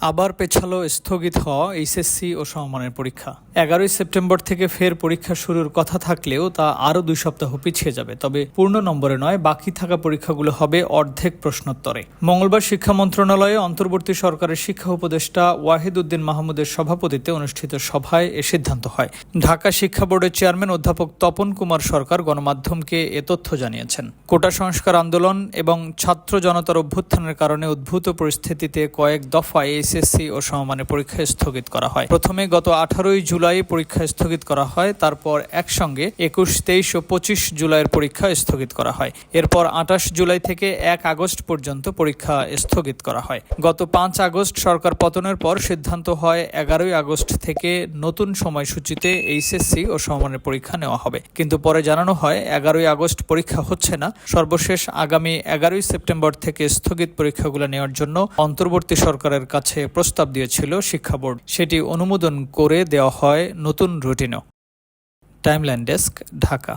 আবার পেছালো স্থগিত হওয়া এইচএসসি ও সমমানের পরীক্ষা। এগারোই সেপ্টেম্বর থেকে ফের পরীক্ষা শুরুর কথা থাকলেও তা আরও দুই সপ্তাহ পিছিয়ে যাবে, তবে পূর্ণ নম্বরে নয়, বাকি থাকা পরীক্ষাগুলো হবে অর্ধেক প্রশ্নোত্তরে। মঙ্গলবার শিক্ষা মন্ত্রণালয়ে অন্তর্বর্তী সরকারের শিক্ষা উপদেষ্টা ওয়াহিদ উদ্দিন মাহমুদের সভাপতিতে অনুষ্ঠিত সভায় এ সিদ্ধান্ত হয়। ঢাকা শিক্ষা বোর্ডের চেয়ারম্যান অধ্যাপক তপন কুমার সরকার গণমাধ্যমকে এ তথ্য জানিয়েছেন। কোটা সংস্কার আন্দোলন এবং ছাত্র জনতার অভ্যুত্থানের কারণে উদ্ভূত পরিস্থিতিতে কয়েক দফায় এইচএসসি ও সমমানের পরীক্ষা স্থগিত করা হয়। প্রথমে গত আঠারোই জুলাই পরীক্ষা স্থগিত করা হয়, তারপর একসঙ্গে একুশ, তেইশ ও পঁচিশ জুলাইয়ের পরীক্ষা স্থগিত করা হয়। এরপর আঠাশ জুলাই থেকে এক আগস্ট পর্যন্ত পরীক্ষা স্থগিত করা হয়। গত পাঁচ আগস্ট সরকার পতনের পর সিদ্ধান্ত হয়, এগারোই আগস্ট থেকে নতুন সময়সূচিতে এইচএসসি ও সমমানের পরীক্ষা নেওয়া হবে। কিন্তু পরে জানানো হয়, এগারোই আগস্ট পরীক্ষা হচ্ছে না। সর্বশেষ আগামী এগারোই সেপ্টেম্বর থেকে স্থগিত পরীক্ষাগুলো নেওয়ার জন্য অন্তর্বর্তী সরকারের কাছে প্রস্তাব দিয়েছিল শিক্ষা বোর্ড। সেটি অনুমোদন করে দেওয়া হয় নতুন রুটিনও। Timeline desk, Dhaka.